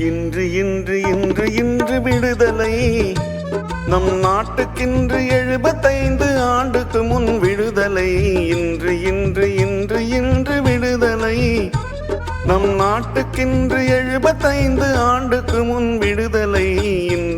இன்று இன்று இன்று இன்று விடுதலை. நம் நாட்டுக்கின்று எழுபத்தைந்து ஆண்டுக்கு முன் விடுதலை. இன்று இன்று இன்று இன்று விடுதலை. நம் நாட்டுக்கின்று எழுபத்தைந்து ஆண்டுக்கு முன் விடுதலை. இன்று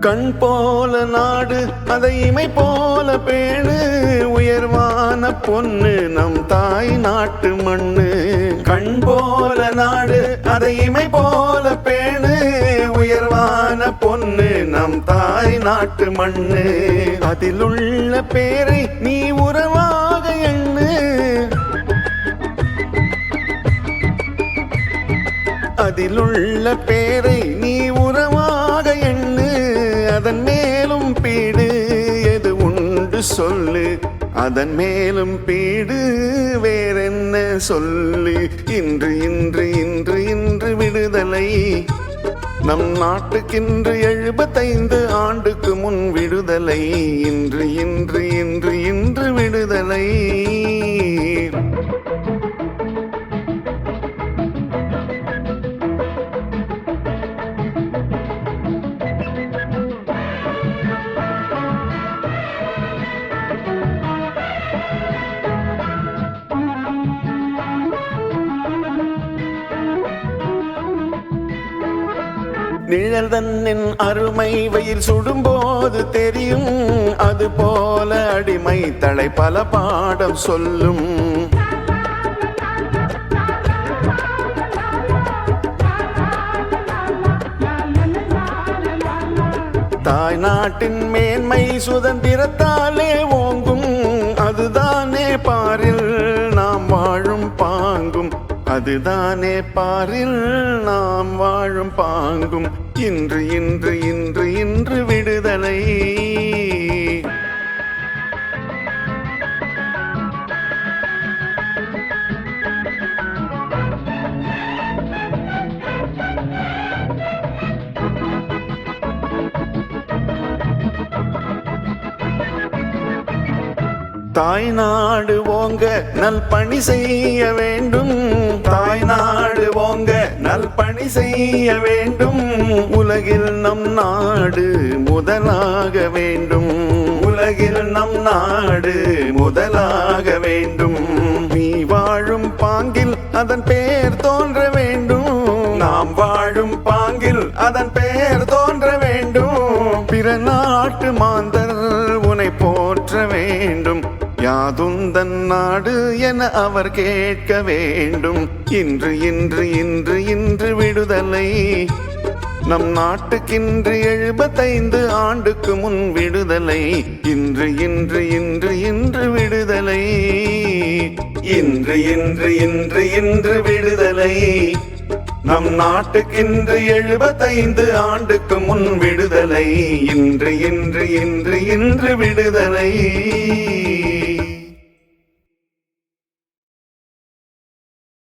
கண் போல நாடு அதை இமை போல பேணு. உயர்வான பொண்ணு நம் தாய் நாட்டு மண்ணு. கண் போல நாடு அதை இமை போல பேணு. உயர்வான பொண்ணு நம் தாய் நாட்டு மண்ணு. அதில் உள்ள பேரை நீ உறவாக எண்ணு. அதிலுள்ள பேரை நீ உறவாக எண்ணு. அதன் மேலும் பீடு எது உண்டு சொல்லு? அதன் மேலும் பீடு வேறென்ன சொல்லு? இன்று இன்று இன்று இன்று விடுதலை. நம் நாட்டுக்கின்று எழுபத்தைந்து ஆண்டுக்கு முன் விடுதலை. இன்று இன்று இன்று நிழல் தன்னின் அருமை வெயில் சுடும்போது தெரியும் அது போல அடிமை தலை பல பாடம் சொல்லும். தாய் நாட்டின் மேன்மை சுதந்திரத்தாலே ஓங்கும் அதுதானே பாரில் அதுதானே பாரில் நாம் வாழும் பாங்கும். இன்று இன்று இன்று இன்று விடுதலை. தாய் நாடு ஓங்க நல் பணி செய்ய வேண்டும். தாய் நாடு ஓங்க நல் பணி செய்ய வேண்டும். உலகில் நம் நாடு முதலாக வேண்டும். உலகில் நம் நாடு முதலாக வேண்டும். நீ வாழும் பாங்கில் அதன் பெயர் தோன்ற வேண்டும். நாம் வாழும் பாங்கில் அதன் பெயர் தோன்ற வேண்டும். பிற நாட்டு மாந்தர் உனை போற்ற வேண்டும். யாதுந்தன் நாடு என அவர் கேட்க வேண்டும். இன்று இன்று இன்று இன்று விடுதலை. நம் நாட்டுக்கின்று எழுபத்தைந்து ஆண்டுக்கு முன் விடுதலை. இன்று இன்று இன்று இன்று விடுதலை. இன்று இன்று இன்று இன்று விடுதலை. நம் நாட்டுக்கின்று எழுபத்தைந்து ஆண்டுக்கு முன் விடுதலை. இன்று இன்று இன்று இன்று விடுதலை.